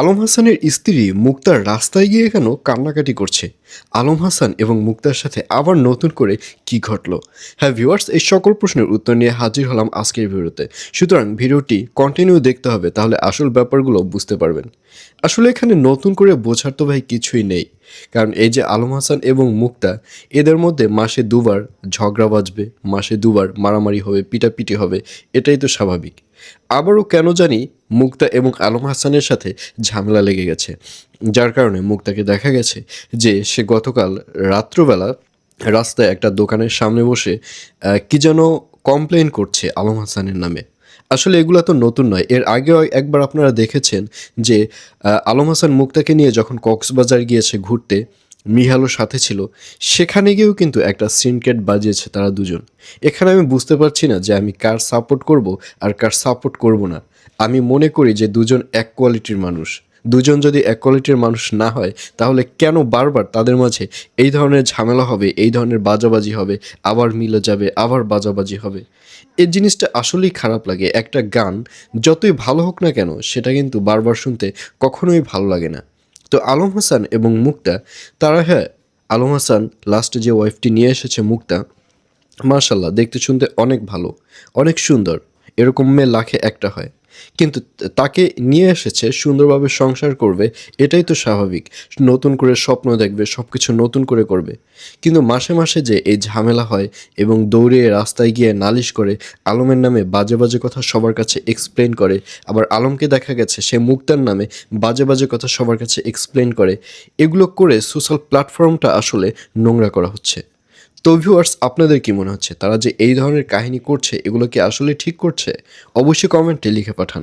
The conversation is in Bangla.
আলম হাসানের স্ত্রী মুক্তার রাস্তায় গিয়ে কেন কান্নাকাটি করছে? আলম হাসান এবং মুক্তার সাথে আবার নতুন করে কি ঘটলো? হ্যাঁ ভিউয়ার্স এই সকল প্রশ্নের উত্তর নিয়ে হাজির হলাম আজকের ভিডিওতে। সুতরাং ভিডিওটি কন্টিনিউ দেখতে হবে, তাহলে আসল ব্যাপারগুলো বুঝতে পারবেন। আসলে এখানে নতুন করে বোঝার তো ভাই কিছুই নেই। কারণ এই যে আলম হাসান এবং মুক্তা, এদের মধ্যে মাসে দুবার ঝগড়া বাজবে, মাসে দুবার মারামারি হবে, পিটাপিটি হবে, এটাই তো স্বাভাবিক। আবারও কেন জানি মুক্তা এবং আলম হাসানের সাথে ঝামেলা লেগে গেছে। যার কারণে মুক্তাকে দেখা গেছে যে সে গতকাল রাত্রবেলা রাস্তায় একটা দোকানের সামনে বসে কি যেন কমপ্লেন করছে আলম হাসানের নামে। আসলে এগুলো তো নতুন নয়। এর আগেও একবার আপনারা দেখেছেন যে আলম হাসান মুক্তাকে নিয়ে যখন কক্সবাজার গিয়েছে ঘুরতে মিহালো সাথে ছিল। সেখানে গিয়েও কিন্তু একটা সিনকেট বাজিয়েছে তারা দুজন। এখানে আমি বুঝতে পারছি না যে আমি কার সাপোর্ট করব আর কার সাপোর্ট করব না। আমি মনে করি যে দুজন এক কোয়ালিটির মানুষ। দুজন যদি এক কোয়ালিটির মানুষ না হয়, তাহলে কেন বারবার তাদের মাঝে এই ধরনের ঝামেলা হবে, এই ধরনের বাজাবাজি হবে, আবার মিলে যাবে, আবার বাজাবাজি হবে? এই জিনিসটা আসলেই খারাপ লাগে। একটা গান যতই ভালো হোক না কেন, সেটা কিন্তু বারবার শুনতে কখনোই ভালো লাগে না। তো আলম হাসান এবং মুক্তা, তারা হ্যাঁ আলম হাসান লাস্টে যে ওয়াইফটি নিয়ে এসেছে মুক্তা মার্শাল্লাহ দেখতে শুনতে অনেক ভালো, অনেক সুন্দর। এরকম মেয়ে লাখে একটা হয়। কিন্তু তাকে নিয়ে এসেছে সুন্দরভাবে সংসার করবে, এটাই তো স্বাভাবিক। নতুন করে স্বপ্ন দেখবে সব কিছু নতুন করে করবে। কিন্তু মাসে মাসে যে এই ঝামেলা হয় এবং দৌড়ে রাস্তায় গিয়ে নালিশ করে, আলমের নামে বাজে বাজে কথা সবার কাছে এক্সপ্লেন করে, আবার আলমকে দেখা গেছে সে মুক্তার নামে বাজে বাজে কথা সবার কাছে এক্সপ্লেন করে, এগুলো করে সোশ্যাল প্ল্যাটফর্মটা আসলে নোংরা করা হচ্ছে। তো ভিউয়ার্স আপনাদের কি মনে হচ্ছে? তারা যে এই ধরনের কাহিনী করছে, এগুলো কি আসলে ঠিক করছে? অবশ্যই কমেন্টে লিখে পাঠান।